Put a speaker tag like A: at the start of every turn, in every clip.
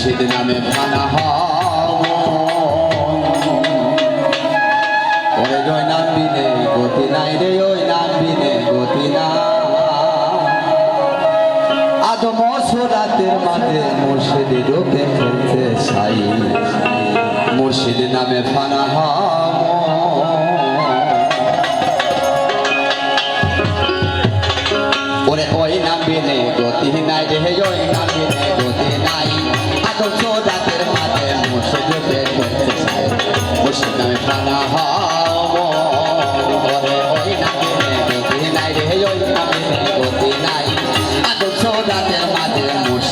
A: মুর্শিদ নামে ফানা হব ওরে জয় নাম বিনে গতি নাই রে, ওই নাম বিনে গতি না আজ মসুরাতের মাঝে মুর্শিদ ঢুকে ফেলছে সাই মুর্শিদ নামে ফানা ওরে ওই নাম বিনে গতি নাই রে, ওই নাম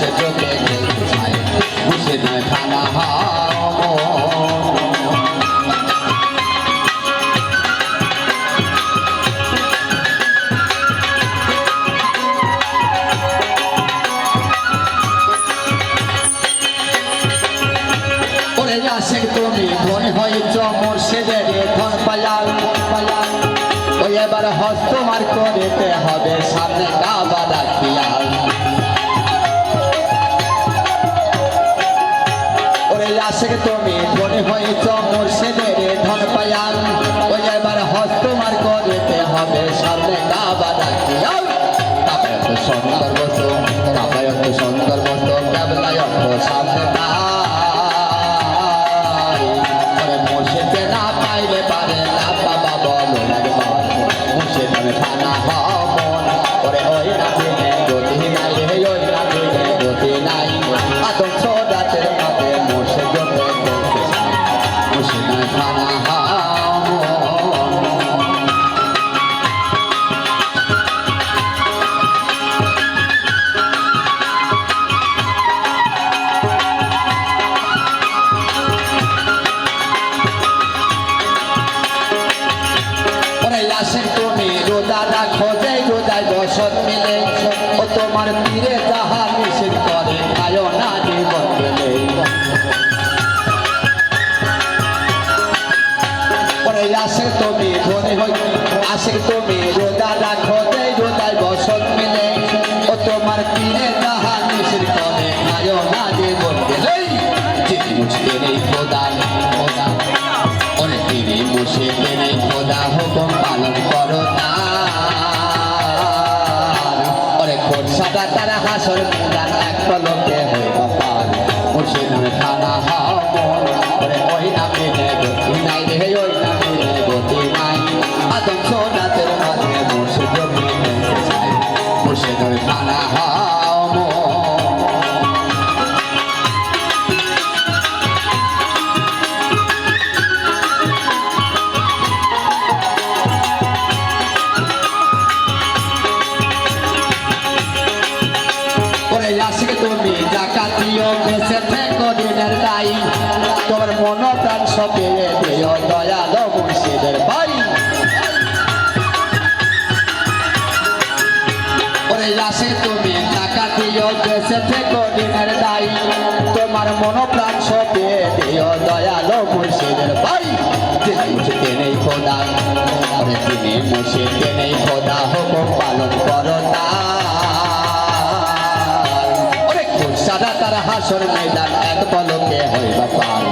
A: মুর্শিদ ঢুকে ফেলছে সাই son বসত মিলে ও তোমার তীরে যাহা নিষেধ করে খায় না জীবন পেলে ওরে আসে তুমি ধনী হই আসে তুমি রোজা রাখো যে রোজায় বসত মিলে। ও তোমার তীরে যাহা নিষেধ করে খায় না জীবন তিনি মুছে খোদা, হুকুম পালন করো না। খোরসাটা তারা হাসর ময়দান, এক পলকে হয়ে পার নামে খানা হমন ওরে ওই নামে নে গতি নাই রে ওই নামে নে গতি নাই আদম সোনাতের আসিকে তুমি জাকাতিও বেঁচে থেকো দিনের দায়ী। তোমার মন প্রাণ সপিয়ে দিও দয়াল মুর্শিদের ভাই ওরে আসে তুমি জাকাতিও বেঁচে থেকো দিনের দায়ী। তোমার মন প্রাণ সপিয়ে দিও দয়াল মুর্শিদের ভাই তিনি খোদা তিনি মুছিতে নেই খোদা, হুকুম পালন করো দাদা তারা হাসর মেদান এক পলকে হইবা পান